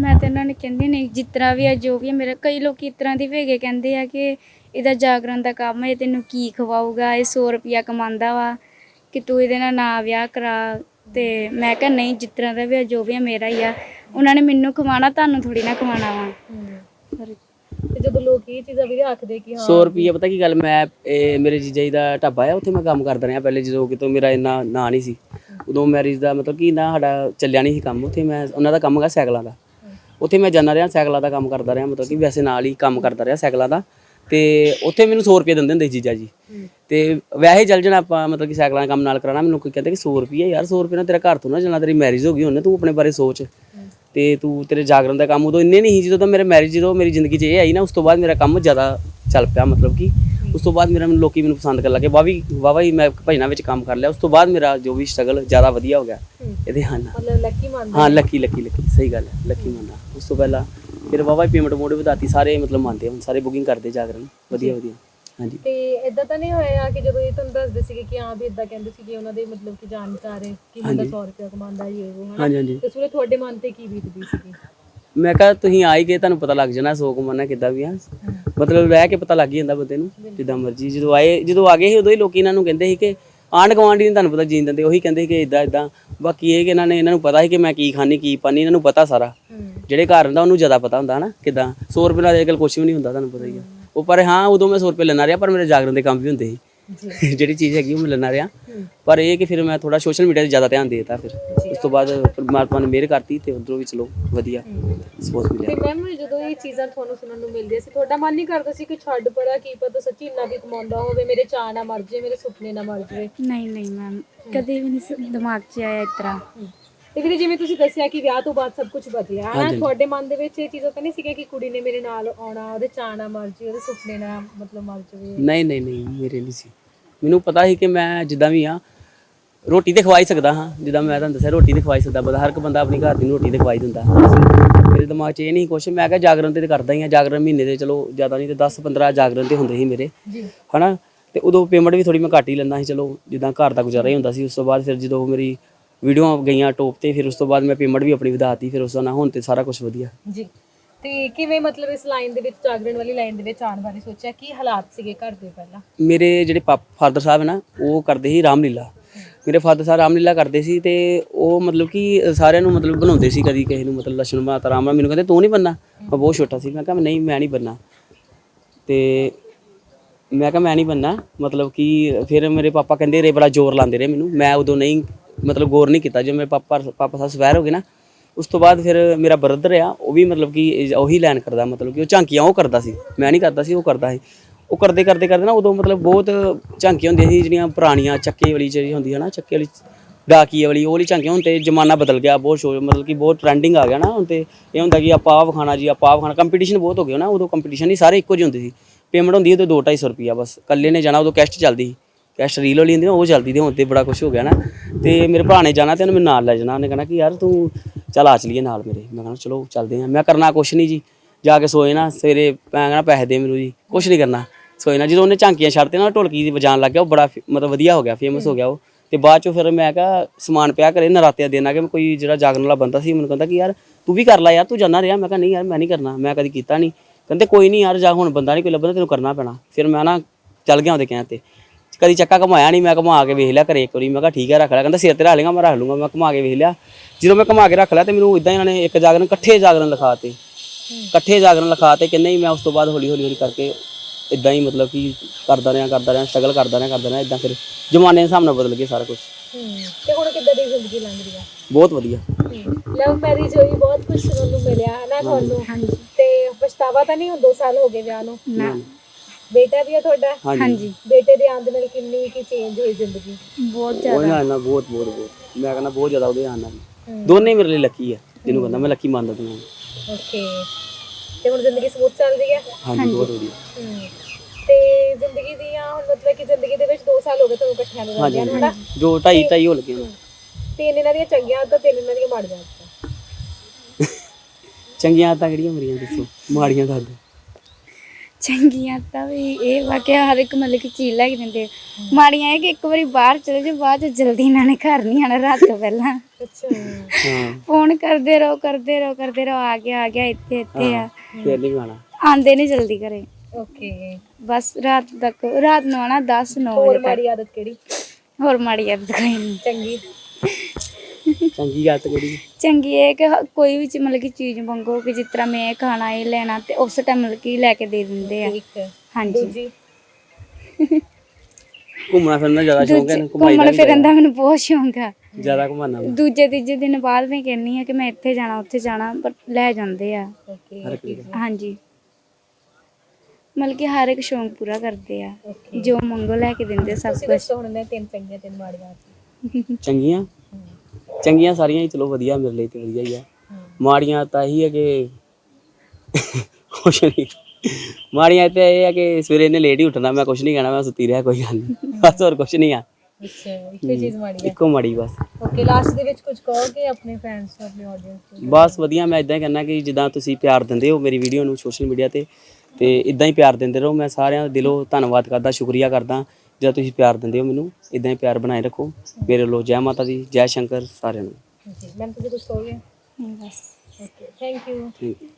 ਮੈਂ ਤਾਂ ਇਹਨਾਂ ਨੇ ਕਹਿੰਦੀ ਨਹੀਂ ਜਿਸ ਤਰ੍ਹਾਂ ਵੀ ਆ ਜੋ ਵੀ ਆ ਮੇਰਾ ਕਈ ਲੋਕ ਇਸ ਤਰ੍ਹਾਂ ਦੀ ਵੇਗੇ ਕਹਿੰਦੇ ਆ ਕਿ ਇਹਦਾ ਜਾਗਰਣ ਦਾ ਕੰਮ ਹੈ ਤੈਨੂੰ ਕੀ ਖਵਾਊਗਾ ਇਹ 100 ਰੁਪਿਆ ਕਮਾਉਂਦਾ ਵਾ ਕਿ ਤੂੰ ਇਹਦੇ ਨਾਲ ਨਾ ਵਿਆਹ ਕਰਾ ਤੇ ਮੈਂ ਕਿਹਾ ਨਹੀਂ ਜਿਸ ਤਰ੍ਹਾਂ ਦਾ ਵੀ ਆ ਜੋ ਵੀ ਆ ਮੇਰਾ ਹੀ ਆ। ਉਹਨਾਂ ਨੇ ਮੈਨੂੰ ਖਵਾਣਾ ਤੁਹਾਨੂੰ ਥੋੜੀ ਨਾ ਖਵਾਣਾ ਵਾ। ਤੇ ਜਦੋਂ ਲੋਕ ਇਹ ਚੀਜ਼ਾਂ ਵੀ ਆਖਦੇ ਕਿ ਹਾਂ 100 ਰੁਪਏ ਪਤਾ ਕੀ ਗੱਲ ਮੈਂ ਇਹ ਮੇਰੇ ਜੀਜਾ ਜੀ ਦਾ ਢਾਬਾ ਆ ਉੱਥੇ ਮੈਂ ਕੰਮ ਕਰਦਾ ਰਿਹਾ ਪਹਿਲੇ ਜਦੋਂ ਕਿਤੋਂ ਮੇਰਾ ਇੰਨਾ ਨਾਂ ਨਹੀਂ ਸੀ। ਉਦੋਂ ਮੈਰਿਜ ਦਾ ਮਤਲਬ ਕਿ ਨਾ ਸਾਡਾ ਚੱਲਿਆ ਨਹੀਂ ਸੀ ਕੰਮ ਉੱਥੇ ਮੈਂ ਉਹਨਾਂ ਦਾ ਕੰਮ ਹੈਗਾ ਸਾਈਕਲਾਂ ਦਾ। ਉੱਥੇ ਮੈਂ ਜਾਂਦਾ ਰਿਹਾ ਸਾਈਕਲਾਂ ਦਾ ਕੰਮ ਕਰਦਾ ਰਿਹਾ ਮਤਲਬ ਕਿ ਵੈਸੇ ਨਾਲ ਹੀ ਕੰਮ ਕਰਦਾ ਰਿਹਾ ਸਾਈਕਲਾਂ ਦਾ। ਤੇ ਉੱਥੇ ਮੈਨੂੰ 100 ਰੁਪਏ ਦਿੰਦੇ ਹੁੰਦੇ ਸੀ ਜੀਜਾ ਜੀ। ਤੇ ਵੈਸੇ ਚੱਲ ਜਾਣਾ ਆਪਾਂ ਮਤਲਬ ਕਿ ਸਾਈਕਲਾਂ ਦਾ ਕੰਮ ਨਾਲ ਕਰਾਣਾ ਮੈਨੂੰ ਕੋਈ ਕਹਿੰਦਾ ਕਿ 100 ਰੁਪਏ ਯਾਰ 100 ਰੁਪਏ ਨਾਲ ਤੇਰਾ ਘਰ ਤੋਂ ਨਾ ਚੱਲਣਾ ਤੇਰੀ ਮੈਰਿਜ ਹੋ ਗਈ ਹੁਣ ਤੂੰ ਆਪਣੇ ਬਾਰੇ ਸੋਚ। ਤੇ ਤੂੰ ਤੇਰੇ ਜਾਗਰਣ ਦਾ ਕੰਮ ਉਦੋਂ ਇੰਨੇ ਨਹੀਂ ਸੀ ਜਦੋਂ ਤਾਂ ਮੇਰੇ ਮੈਰਿਜ ਜਦੋਂ ਮੇਰੀ ਜ਼ਿੰਦਗੀ 'ਚ ਇਹ ਆਈ ਨਾ ਉਸ ਤੋਂ ਬਾਅਦ ਮੇਰਾ ਕੰਮ ਜ਼ਿਆਦਾ ਚੱਲ ਪਿਆ ਮਤਲਬ ਕਿ ਉਸ ਤੋਂ ਬਾਅਦ ਮੇਰਾ ਲੋਕੀ ਮੈਨੂੰ ਪਸੰਦ ਕਰਨ ਲੱਗੇ ਵਾਹੀ ਵਾਹਵਾ ਹੀ ਮੈਂ ਭਜਨਾਂ ਵਿੱਚ ਕੰਮ ਕਰ ਲਿਆ ਉਸ ਤੋਂ ਬਾਅਦ ਮੇਰਾ ਜੋ ਵੀ ਸਟਰਗਲ ਜ਼ਿਆਦਾ ਵਧੀਆ ਹੋ ਗਿਆ ਇਹਦੇ ਹਨ ਮਤਲਬ ਲੱਕੀ ਮੰਨਦੇ ਹਾਂ ਲੱਕੀ ਲੱਕੀ ਲੱਕੀ ਸਹੀ ਗੱਲ ਹੈ ਲੱਕੀ ਮੰਨਦਾ। ਉਸ ਤੋਂ ਪਹਿਲਾਂ ਫਿਰ ਵਾਹਵਾ ਹੀ ਪੇਮੈਂਟ ਮੋਡ ਵਧਾਤੀ ਸਾਰੇ ਮਤਲਬ ਮੰਨਦੇ ਹੁਣ ਸਾਰੇ ਬੁਕਿੰਗ ਕਰਦੇ ਜਾਗਰਣ ਵਧੀਆ ਵਧੀਆ। ਹਾਂਜੀ। ਤੇ ਇਦਾਂ ਤਾਂ ਨਹੀਂ ਹੋਇਆ ਕਿ ਜਦੋਂ ਇਹ ਤੁਹਾਨੂੰ ਦੱਸਦੇ ਸੀਗੇ ਕਿ ਹਾਂ ਵੀ ਇਦਾਂ ਕਹਿੰਦੇ ਸੀਗੇ ਉਹਨਾਂ ਦੇ ਮਤਲਬ ਕਿ ਜਾਣਕਾਰ ਹੈ ਕਿ ਮੁੰਡਾ 100 ਰੁਪਏ ਕਮਾਉਂਦਾ ਇਹ ਉਹ ਹਨਾ? ਹਾਂਜੀ ਹਾਂਜੀ। ਤੇ ਉਸ ਵੇਲੇ ਤੁਹਾਡੇ ਮਨ ਤੇ ਕੀ ਬੀਤਦੀ ਸੀਗੀ? ਮੈਂ ਕਿਹਾ ਤੁਸੀਂ ਆ ਹੀ ਗਏ ਤੁਹਾਨੂੰ ਪਤਾ ਲੱਗ ਜਾਣਾ ਸੋਕ ਮਨਾ ਕਿੱਦਾਂ ਵੀ ਆ। ਮਤਲਬ ਰਹਿ ਕੇ ਪਤਾ ਲੱਗ ਹੀ ਜਾਂਦਾ ਬੰਦੇ ਨੂੰ ਜਿੱਦਾਂ ਮਰਜ਼ੀ ਜਦੋਂ ਆਏ ਜਦੋਂ ਆ ਗਏ ਸੀ ਉਦੋਂ ਹੀ ਲੋਕੀ ਇਹਨਾਂ ਨੂੰ ਕਹਿੰਦੇ ਸੀ ਕਿ ਆਂਢ ਗੁਆਂਢੀ ਨੇ ਤੁਹਾਨੂੰ ਪਤਾ ਜੀਣ ਦਿੰਦੇ ਉਹੀ ਕਹਿੰਦੇ ਸੀ ਕਿ ਇਦਾਂ ਇਦਾਂ ਬਾਕੀ ਇਹ ਕਿ ਇਹਨਾਂ ਨੇ ਇਹਨਾਂ ਨੂੰ ਪਤਾ ਸੀ ਕਿ ਮੈਂ ਕੀ ਖਾਣੀ ਕੀ ਪਾਣੀ ਇਹਨਾਂ ਨੂੰ ਪਤਾ ਸਾਰਾ। ਜਿਹੜੇ ਘਰ ਹੁੰਦਾ ਉਹਨੂੰ ਜ਼ਿਆਦਾ ਪਤਾ ਹੁੰਦਾ ਹਨਾ ਕਿਦਾਂ। 100 ਰੁਪਏ ਨਾਲ ਅੱਜਕੱਲ ਕੁਝ ਵੀ ਨਹੀਂ ਹੁੰਦਾ ਤੁਹਾਨੂੰ ਪਤਾ ਹੀ ਆ। ਉਹ ਪਰ ਹਾਂ ਉਦੋਂ ਮੈਂ 100 ਰੁਪਏ ਲੈਣਾ ਰਿਹਾ ਪਰ ਮੇਰੇ ਜਾਗਰਣ ਦੇ ਕੰਮ ਵੀ ਹੁੰਦੇ ਸੀ। ਜਿਹੜੀ ਚੀਜ਼ ਹੈਗੀ ਉਹ ਮੈਂ ਲੈਣਾ ਰਿਹਾ। ਪਰ ਇਹ ਕਿ ਫਿਰ ਮੈਂ ਥੋੜਾ ਸੋਸ਼ਲ ਮੀਡੀਆ ਤੇ ਜ਼ਿਆਦਾ ਧਿਆਨ ਦੇ ਦਿੱਤਾ ਫਿਰ। ਉਸ ਤੋਂ ਬਾਅਦ ਪਰਮਾਤਮਾ ਨੇ ਮਿਹਰ ਕਰਤੀ ਤੇ ਉਧਰੋਂ ਵੀ ਚਲੋ ਵਧੀਆ ਸਪੋਰਟ ਮਿਲਿਆ ਤੇ ਮੈਮ ਜਦੋਂ ਇਹ ਚੀਜ਼ਾਂ ਤੁਹਾਨੂੰ ਸੁਣਨ ਨੂੰ ਮਿਲਦੀਆਂ ਸੀ ਤੁਹਾਡਾ ਮਨ ਨਹੀਂ ਕਰਦਾ ਸੀ ਕਿ ਛੱਡ ਪਰਾ ਕੀ ਪਤਾ ਸੱਚੀ ਇੰਨਾ ਵੀ ਕਮਾਉਂਦਾ ਹੋਵੇ ਮੇਰੇ ਚਾਅ ਨਾ ਮਰ ਜਾਵੇ ਮੇਰੇ ਸੁਪਨੇ ਨਾ ਮਰ ਜਾਵੇ ਨਹੀਂ ਨਹੀਂ ਮੈਮ ਕਦੇ ਵੀ ਨਹੀਂ ਦਿਮਾਗ 'ਚ ਆਇਆ ਇਸ ਤਰ੍ਹਾਂ। ਤੇ ਵੀਰੇ ਜਿਵੇਂ ਤੁਸੀਂ ਦੱਸਿਆ ਕਿ ਵਿਆਹ ਤੋਂ ਬਾਅਦ ਸਭ ਕੁਝ ਬਦਲਿਆ ਹਨਾ ਤੁਹਾਡੇ ਮਨ ਦੇ ਵਿੱਚ ਇਹ ਚੀਜ਼ਾਂ ਤਾਂ ਨਹੀਂ ਸੀਗਾ ਕਿ ਕੁੜੀ ਨੇ ਮੇਰੇ ਨਾਲ ਆਉਣਾ ਉਹਦੇ ਨਾ ਮਰ ਜਾਵੇ ਉਹਦੇ ਸੁਪਨੇ ਨਾ ਮਤਲਬ ਮਰ ਜਾਵੇ। ਨਹੀਂ ਨਹੀਂ ਨਹੀਂ ਮੇਰੇ ਨਹੀਂ ਸੀ। ਮੈਨੂੰ ਪਤਾ ਸੀ ਕਿ ਮੈਂ ਜਿੱਦਾਂ ਵੀ ਆ ਰੋਟੀ ਤੇ ਖਵਾਈ ਸਕਦਾ ਹਾਂ। ਜਿੱਦਾਂ ਮੈਂ ਤੁਹਾਨੂੰ ਦੱਸਿਆ ਰੋਟੀ ਤੇ ਖਵਾਈ ਸਕਦਾ ਬੰਦਾ। ਹਰ ਇੱਕ ਬੰਦਾ ਆਪਣੀ ਘਰ ਦੀ ਨੂੰ ਰੋਟੀ ਤੇ ਖਵਾਈ ਦਿੰਦਾ। ਮੇਰੇ ਦਿਮਾਗ 'ਚ ਇਹ ਨਹੀਂ ਕੁਛ ਮੈਂ ਕਿਹਾ ਜਾਗਰਣ ਤੇ ਤਾਂ ਕਰਦਾ ਹੀ ਆ ਜਾਗਰਣ ਮਹੀਨੇ ਦੇ ਚਲੋ ਜ਼ਿਆਦਾ ਨਹੀਂ ਤੇ 10 15 ਜਾਗਰਣ ਤੇ ਹੁੰਦੇ ਸੀ ਮੇਰੇ। ਜੀ। ਹਨਾ? ਤੇ ਉਦੋਂ ਪੇਮੈਂਟ ਵੀ ਥੋੜੀ ਮੈਂ ਘੱਟ ਹੀ ਲੈਂਦਾ ਸੀ। ਚਲੋ ਜਿੱਦਾਂ ਘਰ ਦਾ ਗੁਜ਼ਾਰਾ ਹੀ ਹੁੰਦਾ ਸੀ ਉਸ ਤੋਂ ਬਾਅਦ ਫਿਰ ਜਦੋਂ ਮੇਰੀ ਵੀਡੀਓਆਂ ਗਈਆਂ ਟੋਪ ਤੇ ਫਿਰ ਉਸ ਤੋਂ ਬਾਅਦ ਮੈਂ ਪੇਮੈਂਟ ਵੀ ਆਪਣੀ ਵਧਾਤੀ ਫਿਰ ਉਸ ਤੋਂ ਨਾ ਹੁਣ ਤੇ ਸਾਰਾ ਕੁਝ ਵਧੀਆ। ਜੀ। ਤੇ ਕਿਵੇਂ ਮਤਲਬ ਇਸ ਲਾਈਨ ਦੇ ਵਿੱਚ ਜਾਗਰਣ ਵਾਲੀ ਲਾਈਨ ਦੇ ਵਿੱਚ ਆਉਣ ਬਾਰੇ ਸੋਚਿਆ? ਕੀ ਹਾਲਾਤ ਸੀਗੇ ਘਰ ਦੇ ਮੇਰੇ ਜਿਹੜੇ ਉਹ ਕਰਦੇ ਸੀ ਰਾਮਲੀਲਾ। ਕਰਦੇ ਸੀ ਤੇ ਉਹ ਮਤਲਬ ਕਿ ਸਾਰਿਆਂ ਨੂੰ ਮਤਲਬ ਬਣਾਉਂਦੇ ਸੀ ਕਦੀ ਕਿਸੇ ਨੂੰ ਮਤਲਬ ਲਛਣ ਮਾਤਾ ਰਾਮ ਮੈਨੂੰ ਕਹਿੰਦੇ ਤੂੰ ਨਹੀਂ ਬੰਨਾ ਮੈਂ ਬਹੁਤ ਛੋਟਾ ਸੀ ਮੈਂ ਕਿਹਾ ਨਹੀਂ ਮੈਂ ਨਹੀਂ ਬੰਨਾ ਤੇ ਮੈਂ ਕਿਹਾ ਮੈਂ ਨਹੀਂ ਬੰਨਾ ਮਤਲਬ ਕਿ ਫਿਰ ਮੇਰੇ ਪਾਪਾ ਕਹਿੰਦੇ ਰੇ ਬੜਾ ਜ਼ੋਰ ਲਾਉਂਦੇ ਰਹੇ ਮੈਨੂੰ। ਮੈਂ ਉਦੋਂ ਨਹੀਂ ਮਤਲਬ ਗੌਰ ਨਹੀਂ ਕੀਤਾ। ਜਦੋਂ ਮੇਰੇ ਪਾਪਾ ਪਾਪਾ ਸਾਹਿਬ ਸਵੈਰ ਹੋ ਗਏ ਨਾ, ਉਸ ਤੋਂ ਬਾਅਦ ਫਿਰ ਮੇਰਾ ਬ੍ਰਦਰ ਆ, ਉਹ ਵੀ ਮਤਲਬ ਕਿ ਉਹੀ ਲੈਨ ਕਰਦਾ, ਮਤਲਬ ਕਿ ਉਹ ਝਾਂਕੀਆਂ ਉਹ ਕਰਦਾ ਸੀ। ਮੈਂ ਨਹੀਂ ਕਰਦਾ ਸੀ, ਉਹ ਕਰਦਾ ਸੀ। ਉਹ ਕਰਦੇ ਕਰਦੇ ਕਰਦੇ ਨਾ ਉਦੋਂ ਮਤਲਬ ਬਹੁਤ ਝਾਂਕੀਆਂ ਹੁੰਦੀਆਂ ਸੀ, ਜਿਹੜੀਆਂ ਪੁਰਾਣੀਆਂ ਚੱਕੇ ਵਾਲੀ ਜਿਹੜੀ ਹੁੰਦੀ ਹੈ ਨਾ, ਚੱਕੇ ਵਾਲੀ ਡਾਕੀ ਵਾਲੀ, ਉਹ ਵਾਲੀ ਝਾਂਕੀਆਂ, ਹੁਣ ਤੇ ਜ਼ਮਾਨਾ ਬਦਲ ਗਿਆ, ਬਹੁਤ ਸ਼ੋ ਮਤਲਬ ਕਿ ਬਹੁਤ ਟ੍ਰੈਂਡਿੰਗ ਆ ਗਿਆ ਨਾ, ਹੁਣ ਤੇ ਇਹ ਹੁੰਦਾ ਕਿ ਆਪਾਂ ਆਹ ਖਾਣਾ ਜੀ, ਆਪਾਂ ਆਹ ਖਾਣਾ ਕੰਪੀਟੀਸ਼ਨ ਬਹੁਤ ਹੋ ਗਿਆ ਨਾ, ਉਦੋਂ ਕੰਪੀਟੀਸ਼ਨ ਨਹੀਂ ਸਾਰੇ ਇੱਕੋ ਜਿਹੇ ਹੁੰਦੇ ਸੀ। ਪੇਮੈਂਟ ਹੁੰਦੀ ਉਦੋਂ 2-250 ਰੁਪਿਆ ਬਸ, ਇਕੱਲੇ ਨੇ ਜਾਣਾ, ਉਦੋਂ ਕੈਸਟ ਚੱਲਦੀ ਸੀ। ਕੈਸਟ ਰੀਲ ਵਾਲੀ ਹੁੰਦੀ ਨਾ, ਉਹ ਚੱਲਦੀ ਤੇ ਹੁਣ ਤੇ ਬੜਾ ਕੁਝ ਹੋ ਗਿਆ ਨਾ। ਤੇ ਮੇਰੇ ਭਰਾ ਨੇ ਜਾਣਾ ਤੇ ਉਹਨੇ ਮੈਨੂੰ ਨਾਲ ਲੈ ਜਾਣਾ। ਉਹਨੇ ਕਹਿਣਾ ਕਿ ਯਾਰ ਤੂੰ ਚੱਲ ਆ ਚਲੀਏ ਨਾਲ ਮੇਰੇ। ਮੈਂ ਕਹਿਣਾ ਚਲੋ ਚੱਲਦੇ ਆ ਮੈਂ ਕਰਨਾ ਕੁਛ ਨਹੀਂ ਜੀ। ਜਾ ਕੇ ਸੋਏ ਨਾ, ਸਵੇਰੇ ਮੈਂ ਕਹਿਣਾ ਪੈਸੇ ਦੇ ਮੈਨੂੰ ਜੀ। ਕੁਛ ਨਹੀਂ ਕਰਨਾ। ਸੋਏ ਨਾ। ਜਦੋਂ ਉਹਨੇ ਝਾਂਕੀਆਂ ਛੱਡਤੇ ਨਾ, ਢੋਲਕੀ ਦੀ ਵਜਾਣ ਲੱਗ ਗਿਆ, ਉਹ ਬੜਾ ਫੇ- ਮਤਲਬ ਵਧੀਆ ਹੋ ਗਿਆ ਫੇਮਸ ਹੋ ਗਿਆ ਉਹ। ਤੇ ਬਾਅਦ ਚੋਂ ਫਿਰ ਮੈਂ ਕਿਹਾ, ਸਮਾਨ ਪਿਆ ਕਰੇ, ਨਰਾਤਿਆਂ ਦੇਣਾ ਕਿ ਕੋਈ ਜਿਹੜਾ ਜਾਗਣ ਵਾਲਾ ਬੰਦਾ ਸੀ, ਮੈਨੂੰ ਕਹਿੰਦਾ ਕਿ ਯਾਰ ਤੂੰ ਵੀ ਕਰ ਲੈ ਯਾਰ, ਤੂੰ ਜਾਣਾ ਰਿਹਾ। ਮੈਂ ਕਿਹਾ ਨਹੀਂ ਯਾਰ, ਮੈਂ ਨਹੀਂ ਕਰਨਾ। ਮੈਂ ਕਦੀ ਕੀਤਾ ਨਹੀਂ ਕਹਿੰਦੇ ਕੋਈ ਨਹੀਂ ਯਾਰ, ਜਾ ਹੁਣ ਬੰਦਾ ਨਹੀਂ ਕੋਈ ਲੱਭਦਾ, ਤੈਨੂੰ ਕਰਨਾ ਪੈਣਾ। ਫਿਰ ਮੈਂ ਨਾ ਚੱਲ ਗਿਆ ਉਹਦੇ ਕਹਿਣ ਤੇ। ਕਦੀ ਚੱਕਾ ਘਮਾਇਆ ਨਹੀਂ ਮੈਂ ਘਮਾ ਕੇ ਵੇਖ ਲਿਆ ਘਰੇ ਇੱਕ ਵਾਰੀ ਮੈਂ ਕਿਹਾ ਠੀਕ ਹੈ ਰੱਖ ਲਿਆ। ਕਹਿੰਦਾ ਸਿਰ ਤੇ ਰੱਖ ਲੇਗਾ ਮੈਂ ਰੱਖ ਲੂੰਗਾ ਮੈਂ ਘਮਾ ਕੇ ਵੇਖ ਲਿਆ। ਜਦੋਂ ਮੈਂ ਘਮਾ ਕੇ ਰੱਖ ਲਿਆ ਤੇ ਮੈਨੂੰ ਇਦਾਂ ਇਹਨਾਂ ਨੇ ਇੱਕ ਜਾਗਰਨ ਇਕੱਠੇ ਜਾਗਰਨ ਲਿਖਾਤੇ। ਇਕੱਠੇ ਜਾਗਰਨ ਲਿਖਾਤੇ ਕਿੰਨੇ ਹੀ ਮੈਂ ਉਸ ਤੋਂ ਬਾਅਦ ਹੌਲੀ ਹੌਲੀ ਹੌਲੀ ਕਰਕੇ ਇਦਾਂ ਹੀ ਮਤਲਬ ਕਿ ਕਰਦਾ ਰਿਹਾ ਕਰਦਾ ਰਿਹਾ ਸਟਰਗਲ ਕਰਦਾ ਰਿਹਾ ਕਰਦਾ ਰਿਹਾ ਇਦਾਂ ਫਿਰ ਜ਼ਮਾਨੇ ਦੇ ਹਿਸਾਬ ਨਾਲ ਬਦਲ ਗਿਆ ਸਾਰਾ ਕੁਝ ਤੇ ਹੁਣ ਕਿੱਦਾਂ ਦੀ ਜ਼ਿੰਦਗੀ ਲੰਘ ਰਹੀ ਹੈ ਬਹੁਤ ਵਧੀਆ। ਲਵ ਮੈਰਿਜ ਹੋਈ ਬਹੁਤ ਕੁਝ ਸੁਣਨ ਨੂੰ ਮਿਲਿਆ ਹੈ ਨਾ ਤੁਹਾਨੂੰ? ਤੇ ਪਛਤਾਵਾ ਤਾਂ ਨਹੀਂ ਹੁਣ 2 ਸਾਲ ਹੋ ਗਏ ਵਿਆਹ ਨੂੰ? ਨਾ। ਬੇਟਾ ਵੀ ਹੈ ਤੁਹਾਡਾ? ਹਾਂਜੀ। ਬੇਟੇ ਦੇ ਆਉਣ ਦੇ ਨਾਲ ਕਿੰਨੀ ਕੀ ਚੇਂਜ ਹੋਈ ਜ਼ਿੰਦਗੀ? ਬਹੁਤ ਉਹ ਜ਼ਿਆਦਾ। ਨਾਲ ਨਾ ਬਹੁਤ ਬਹੁਤ ਬਹੁਤ। ਮੈਂ ਕਹਿੰਦਾ ਬਹੁਤ ਜ਼ਿਆਦਾ ਉਹਦੇ ਆਉਣ ਨਾਲ। ਦੋਨੇ ਮੇਰੇ ਲਈ ਲੱਕੀ ਆ। ਜਿਹਨੂੰ ਕਹਿੰਦਾ ਮੈਂ ਲੱਕੀ ਮੰਨਦਾ ਤੂੰ ਓਕੇ ਤੇ ਹੁਣ ਜ਼ਿੰਦਗੀ ਸਮੂਥ ਚੱਲ ਰਹੀ ਹੈ? ਹਾਂਜੀ ਬਹੁਤ ਵਧੀਆ। ਹਮ, ਤੇ ਜ਼ਿੰਦਗੀ ਦੀਆਂ ਹੁਣ ਮਤਲਬ ਕਿ ਜ਼ਿੰਦਗੀ ਦੇ ਵਿੱਚ 2 ਸਾਲ ਹੋ ਗਏ ਤੁਹਾਨੂੰ ਇਕੱਠਿਆਂ ਨੂੰ ਹਾਂਜੀ ਰਹਿੰਦਿਆਂ ਨੂੰ ਹਨਾ? ਹਾਂਜੀ ਜੋ ਢਾਈ ਢਾਈ ਹੋ ਲੱਗੇ ਨੇ। ਤਿੰਨ ਇਹਨਾਂ ਦੀਆਂ ਚੰਗੀਆਂ ਆਦਤਾਂ ਤਿੰਨ ਇਹਨਾਂ ਦੀਆਂ ਮਾੜੀਆਂ ਆਦਤਾਂ ਚੰਗੀਆਂ ਆਦਤਾਂ ਕਿਹੜੀਆਂ ਮੇਰੀਆਂ ਦੱਸੋ? ਮਾੜੀਆਂ ਦੱਸ ਦਿਓ ਚੰਗੀਆਂ ਤਾਂ ਵੀ ਇਹ ਵਾਕਿਆ ਹਰ ਇੱਕ ਮਤਲਬ ਕਿ ਚੀਜ਼ ਲੈ ਕੇ ਦਿੰਦੇ ਆ। ਮਾੜੀਆਂ ਇਹ ਕਿ ਇੱਕ ਵਾਰੀ ਬਾਹਰ ਚਲੇ ਜਾਓ ਬਾਅਦ ਚ ਜਲਦੀ ਇਹਨਾਂ ਨੇ ਘਰ ਨਹੀਂ ਆਣਾ ਰਾਤ ਤੋਂ ਪਹਿਲਾਂ। ਅੱਛਾ। ਹਾਂ। ਫੋਨ ਕਰਦੇ ਰਹੋ ਕਰਦੇ ਰਹੋ ਕਰਦੇ ਰਹੋ ਆ ਗਿਆ ਆ ਗਿਆ ਇੱਥੇ ਇੱਥੇ ਆ। ਫੇਰ ਨਹੀਂ ਆਣਾ ਆਂਦੇ ਨਹੀਂ ਜਲਦੀ ਘਰੇ। ਓਕੇ। ਬਸ ਰਾਤ ਤੱਕ ਰਾਤ ਨੂੰ ਆਣਾ 10 9 ਹੋਰ ਵਜੇ ਤੱਕ। ਮਾੜੀ ਆਦਤ ਕਿਹੜੀ? ਹੋਰ ਮਾੜੀ ਆਦਤ ਕੋਈ ਨਹੀਂ। ਚੰਗੀ। ਚੰਗੀ ਗੱਲ ਕਿਹੜੀ ਚੰਗੀ ਇਹ ਕਿ ਹ- ਕੋਈ ਵੀ ਮਤਲਬ ਕਿ ਚੀਜ਼ ਮੰਗੋ ਕਿ ਜਿਸ ਤਰ੍ਹਾਂ ਮੈਂ ਇਹ ਖਾਣਾ ਇਹ ਲੈਣਾ ਤੇ ਉਸ ਟਾਈਮ ਮਤਲਬ ਕਿ ਲੈ ਕੇ ਦੇ ਦਿੰਦੇ ਆ। ਠੀਕ ਹੈ। ਹਾਂਜੀ। ਦੂਜੀ? ਘੁੰਮਣਾ ਫਿਰਨਾ ਜ਼ਿਆਦਾ ਸ਼ੌਂਕ ਹੈ ਦੂਜੇ ਘੁਮਾਈ ਘੁੰਮਣ ਫਿਰਨ ਦਾ ਮੈਨੂੰ ਬਹੁਤ ਸ਼ੌਂਕ ਆ। ਜ਼ਿਆਦਾ ਘੁਮਾਣਾ ਦੂਜੇ ਤੀਜੇ ਦਿਨ ਬਾਅਦ ਮੈਂ ਕਹਿੰਨੀ ਆ ਕਿ ਮੈਂ ਇੱਥੇ ਜਾਣਾ ਉੱਥੇ ਜਾਣਾ ਪਰ ਲੈ ਜਾਂਦੇ ਆ। ਓਕੇ ਹਾਂਜੀ। ਮਤਲਬ ਕਿ ਹਰ ਇੱਕ ਸ਼ੌਂਕ ਪੂਰਾ ਕਰਦੇ ਆ। ਜੋ ਮੰਗੋ ਲੈ ਕੇ ਦਿੰਦੇ ਸਭ ਤੁਸੀਂ ਕੁਝ ਦੱਸੋ ਹੁਣ ਮੈਂ ਤਿੰਨ ਚੰਗੀਆਂ ਤਿੰਨ ਮਾੜੀਆਂ। ਚੰਗੀਆਂ? ਚੰਗੀਆਂ ਸਾਰੀਆਂ ਹੀ ਚਲੋ ਵਧੀਆ ਮੇਰੇ ਲਈ ਤੇ ਵਧੀਆ ਹੀ ਆ। ਮਾੜੀਆਂ ਤਾਂ ਇਹੀ ਹੈ ਕਿ ਕੁਛ ਨਹੀਂ। ਮਾੜੀਆਂ ਤੇ ਇਹ ਹੈ ਕਿ ਸਵੇਰੇ ਇਹਨੇ ਲੇਟ ਹੀ ਉੱਠਣਾ ਮੈਂ ਕੁਛ ਨਹੀਂ ਕਹਿਣਾ ਮੈਂ ਸੁੱਤੀ ਰਿਹਾ ਕੋਈ ਗੱਲ ਨਹੀਂ। ਬਸ ਹੋਰ ਕੁਛ ਨਹੀਂ ਆ। ਅੱਛਾ ਇੱਕੋ ਚੀਜ਼ ਮਾੜੀ ਹੈ ਇੱਕੋ ਮਾੜੀ ਬਸ। ਓਕੇ ਲਾਸਟ ਦੇ ਵਿੱਚ ਕੁਝ ਕਹੋਗੇ ਆਪਣੇ ਫੈਨਸ ਨੂੰ ਆਪਣੇ ਆਡੀਅנס ਨੂੰ? ਬਸ ਵਧੀਆ ਮੈਂ ਇਦਾਂ ਕਹਿੰਦਾ ਕਿ ਜਿੱਦਾਂ ਤੁਸੀਂ ਪਿਆਰ ਦਿੰਦੇ ਹੋ ਮੇਰੀ ਵੀਡੀਓ ਨੂੰ ਸੋਸ਼ਲ ਮੀਡੀਆ ਤੇ ਤੇ ਇਦਾਂ ਹੀ ਪਿਆਰ ਦਿੰਦੇ ਰਹੋ। ਮੈਂ ਸਾਰਿਆਂ ਦਾ ਦਿਲੋਂ ਧੰਨਵਾਦ ਕਰਦਾ ਸ਼ੁਕਰੀਆ ਕਰਦਾ। ਜਦੋਂ ਤੁਸੀਂ ਪਿਆਰ ਦਿੰਦੇ ਹੋ ਮੈਨੂੰ ਇਦਾਂ ਹੀ ਪਿਆਰ ਬਣਾਏ ਰੱਖੋ। ਮੇਰੇ ਵੱਲੋਂ ਜੈ ਮਾਤਾ ਦੀ ਜੈ ਸ਼ੰਕਰ ਸਾਰਿਆਂ ਨੂੰ। ਜੀ ਮੈਂ ਤੁਸੀਂ ਕੁਝ ਕਹੋਗੇ? ਬਸ। Okay thank you thank you